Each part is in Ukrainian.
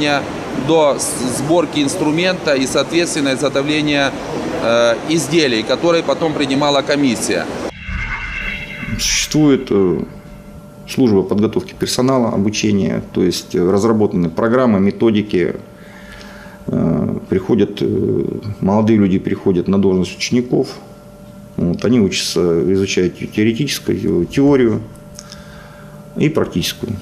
оборудования до сборки инструмента и, соответственно, изготовления э, изделий, которые потом принимала комиссия. Существует э, служба подготовки персонала, обучения, то есть э, разработаны программы, методики. Э, Приходят, э, молодые люди приходят на должность учеников. Вот, они учатся, изучают теоретическую теорию и практическую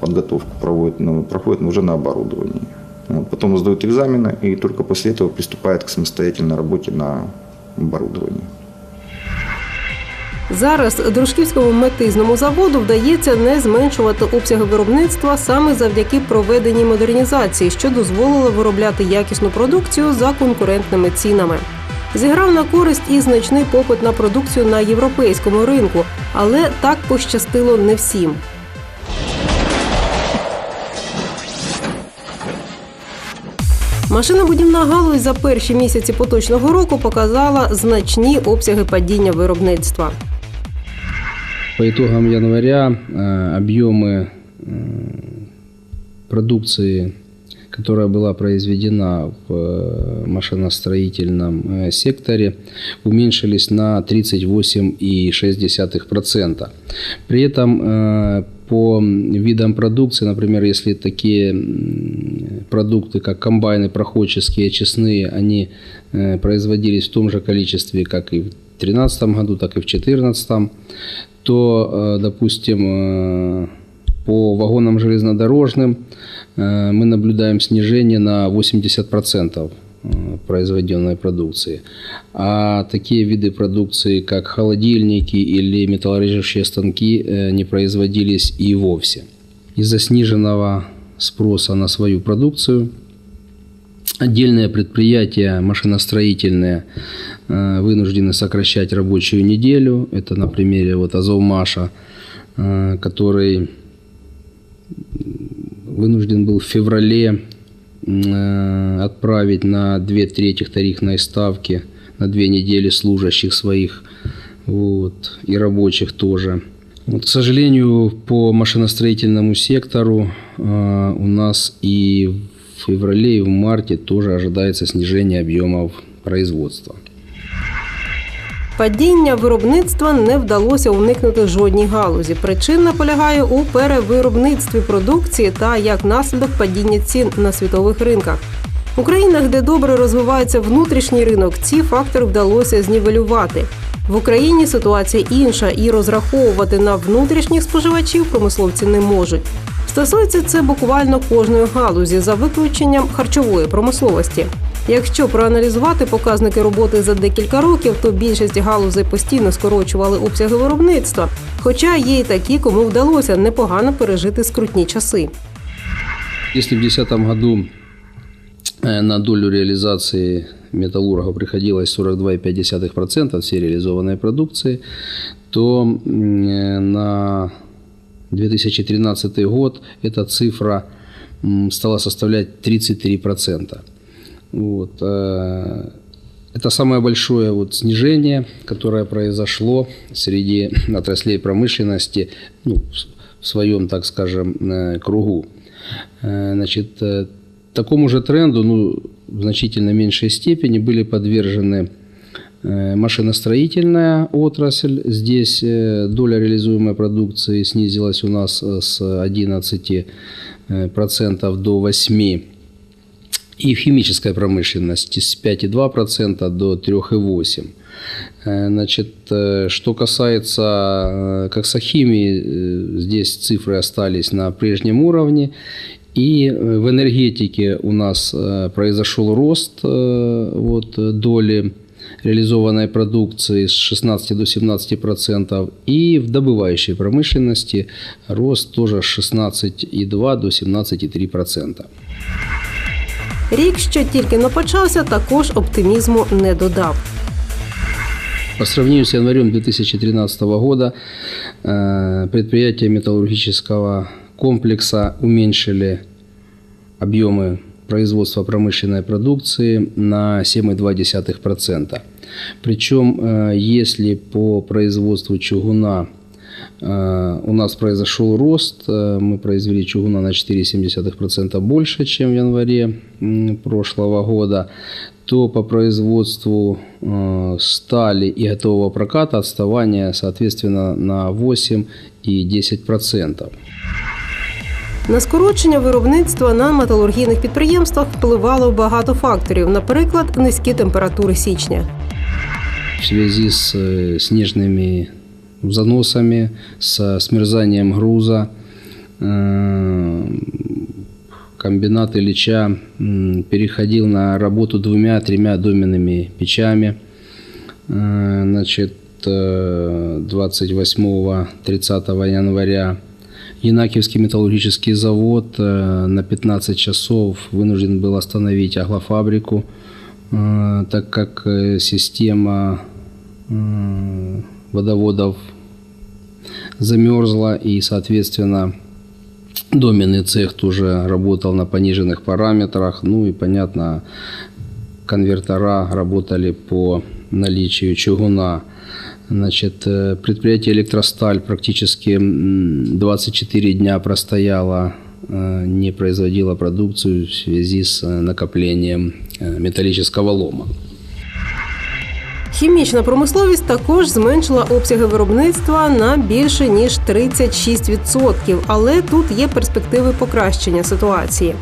подготовку проводят, ну, проходят уже на оборудовании. Вот, потом сдают экзамены и только после этого приступают к самостоятельной работе на оборудовании. Зараз дружківському метизному заводу вдається не зменшувати обсяги виробництва саме завдяки проведеній модернізації, що дозволило виробляти якісну продукцію за конкурентними цінами. Зіграв на користь і значний попит на продукцію на європейському ринку, але так пощастило не всім. Машинобудівна галузь за перші місяці поточного року показала значні обсяги падіння виробництва. По итогам января э, объемы э, продукции, которая была произведена в э, машиностроительном э, секторе, уменьшились на 38,6%. При этом э, по видам продукции, например, если такие продукты, как комбайны проходческие, честные, они э, производились в том же количестве, как и в 2013 году, так и в 2014, то, э, допустим, э, по вагонам железнодорожным мы наблюдаем снижение на 80% э, произведенной продукции. А такие виды продукции, как холодильники или металлорежущие станки, э, не производились и вовсе. Из-за сниженного спроса на свою продукцию Отдельные предприятия машиностроительные э, вынуждены сокращать рабочую неделю. Это на примере вот Азовмаша, э, который вынужден был в феврале отправить на две трети тарифной ставки на две недели служащих своих вот, и рабочих тоже. Вот, к сожалению, по машиностроительному сектору э, у нас и в феврале, и в марте тоже ожидается снижение объемов производства. Падіння виробництва не вдалося уникнути жодній галузі. Причина полягає у перевиробництві продукції та як наслідок падіння цін на світових ринках. У країнах, де добре розвивається внутрішній ринок, ці фактори вдалося знівелювати. В Україні ситуація інша, і розраховувати на внутрішніх споживачів промисловці не можуть. Стосується це буквально кожної галузі за виключенням харчової промисловості. Якщо проаналізувати показники роботи за декілька років, то більшість галузей постійно скорочували обсяги виробництва. Хоча є й такі, кому вдалося непогано пережити скрутні часи. Если в 2010 году э, на долю реализации металлурга приходилось 42,5% всей реализованной продукции, то м, э, на 2013 год эта цифра м, стала составлять 33%. Вот. э, Это самое большое вот снижение, которое произошло среди отраслей промышленности ну, в- своем, так скажем, э, кругу. Э, Значит, такому же тренду, ну, в значительно меньшей степени были подвержены машиностроительная отрасль. Здесь доля реализуемой продукции снизилась у нас с 11% э, процентов до 8%. И в химической промышленности с 5,2% до 3,8%. Э, Значит, э, что касается э, коксохимии, э, здесь цифры остались на прежнем уровне. И э, в энергетике у нас э, произошел рост э, вот, э, доли реализованной продукции с 16 до 17%. И в добывающей промышленности рост тоже с 16,2 до 17,3%. Рік, що тільки не почався, також оптимізму не додав. По сравнению с январем 2013 года э, предприятия металлургического комплекса уменьшили объемы производства промышленной продукции на 7,2%. Причем, э, если по производству чугуна Э, У нас произошел рост, э, мы произвели чугуна на 4,7% больше, чем в январе м, прошлого года, то по производству э, стали и готового проката отставание, соответственно, на 8 и 10%. На скорочення виробництва на металургійних підприємствах впливало багато факторів, наприклад, низькі температури січня. в связи с э, снежными заносами, со смерзанием груза, э, комбинат Ильича переходил на работу двумя-тремя доменными печами. Э, Значит, э, 28-30 января Янакиевский металлургический завод э, на 15 часов вынужден был остановить аглофабрику, э, так как э, система э, водоводов замерзла и, соответственно, доменный цех тоже работал на пониженных параметрах. Ну и, понятно, конвертера работали по наличию чугуна. Значит, э, предприятие «Электросталь» практически м, 24 дня простояло, э, не производило продукцию в связи с э, накоплением э, металлического лома. Хімічна промисловість також зменшила обсяги виробництва на більше ніж 36%, але тут є перспективи покращення ситуації.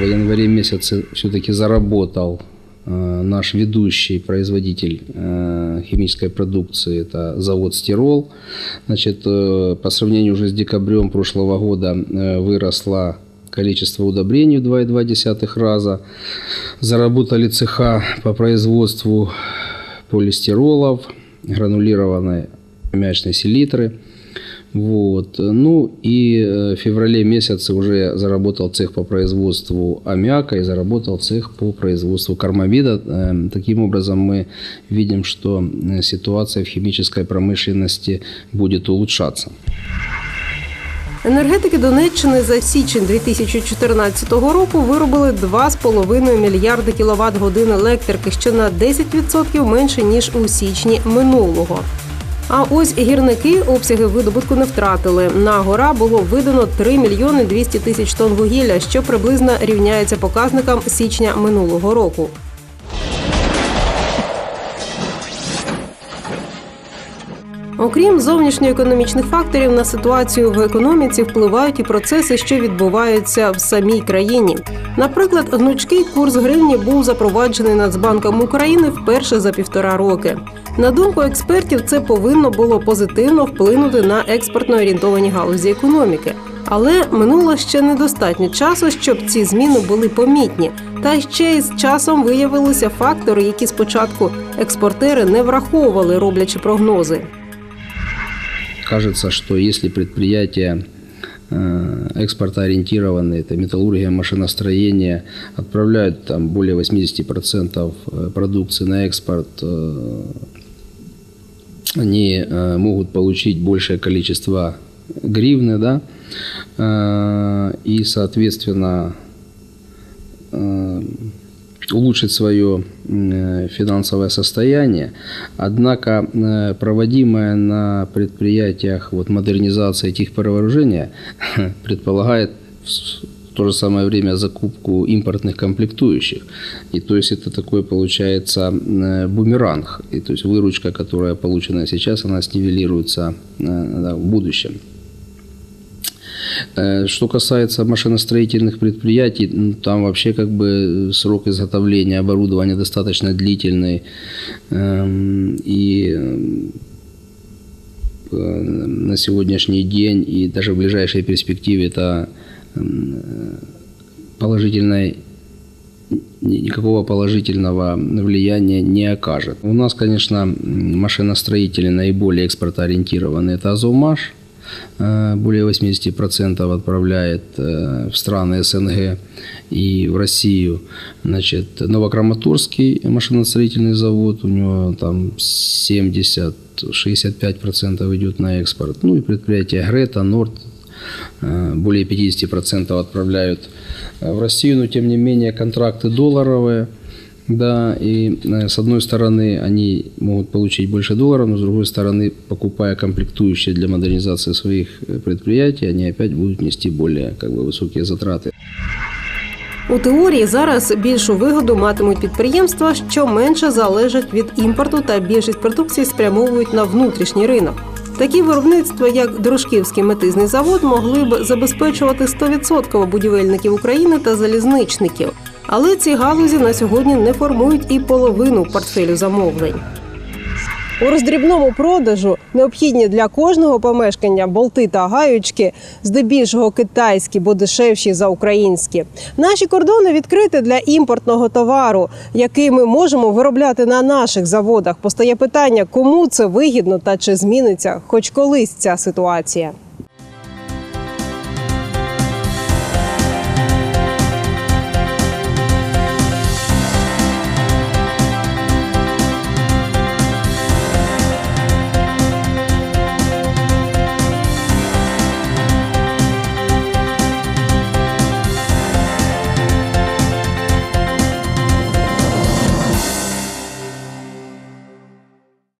В январе месяце все-таки заработал э, наш ведущий производитель э, химической продукции, это завод «Стирол». Значит, э, по сравнению уже с декабрем прошлого года э, выросло количество удобрений в 2,2 раза. Заработали цеха по производству полистиролов, гранулированной аммиачной селитры. Вот. Ну и э, в феврале месяце уже заработал цех по производству аммиака и заработал цех по производству кармамида. Э, Таким образом мы видим, что э, ситуация в химической промышленности будет улучшаться. Енергетики Донеччини за січень 2014 року виробили 2,5 мільярди кіловат годин електрики, що на 10% менше ніж у січні минулого. А ось гірники обсяги видобутку не втратили. На гора було видано 3 мільйони 200 тисяч тонн вугілля, що приблизно рівняється показникам січня минулого року. Окрім зовнішньоекономічних факторів, на ситуацію в економіці впливають і процеси, що відбуваються в самій країні. Наприклад, гнучкий курс гривні був запроваджений Нацбанком України вперше за півтора роки. На думку експертів, це повинно було позитивно вплинути на експортно орієнтовані галузі економіки. Але минуло ще недостатньо часу, щоб ці зміни були помітні. Та ще й з часом виявилися фактори, які спочатку експортери не враховували, роблячи прогнози. Кажется, что если предприятия э, экспортоориентированные, это металлургия, машиностроение, отправляют там более 80% э, продукции на экспорт, э, они могут получить большее количество гривны, да, и, соответственно, улучшить свое э, финансовое состояние. Однако э, проводимая на предприятиях вот, модернизация техперевооружения предполагает в то же самое время закупку импортных комплектующих. И то есть это такой получается э, бумеранг. И то есть выручка, которая получена сейчас, она снивелируется э, да, в будущем. Э, Что касается машиностроительных предприятий, там вообще как бы срок изготовления оборудования достаточно длительный. Эм, И э, на сегодняшний день и даже в ближайшей перспективе это положительной ни- никакого положительного влияния не окажет. У нас, конечно, машиностроители наиболее экспортоориентированы. Это Азовмаш, э, более 80% отправляет э, в страны СНГ и в Россию. Значит, Новокраматорский машиностроительный завод, у него там 70-65% идет на экспорт. Ну и предприятия Грета, Норд, э, более 50% отправляют э, в Россию, но тем не менее контракты долларовые, Да, и э, с одной стороны они могут получить больше долларов, но с другой стороны, покупая комплектующие для модернизации своих э, предприятий, они опять будут нести более как бы, высокие затраты. У теорії зараз більшу вигоду матимуть підприємства, що менше залежать від імпорту та більшість продукції спрямовують на внутрішній ринок. Такі виробництва, як Дружківський метизний завод, могли б забезпечувати 100% будівельників України та залізничників. Але ці галузі на сьогодні не формують і половину портфелю замовлень. У роздрібному продажу необхідні для кожного помешкання болти та гаючки, здебільшого китайські, бо дешевші за українські. Наші кордони відкриті для імпортного товару, який ми можемо виробляти на наших заводах. Постає питання, кому це вигідно та чи зміниться хоч колись ця ситуація.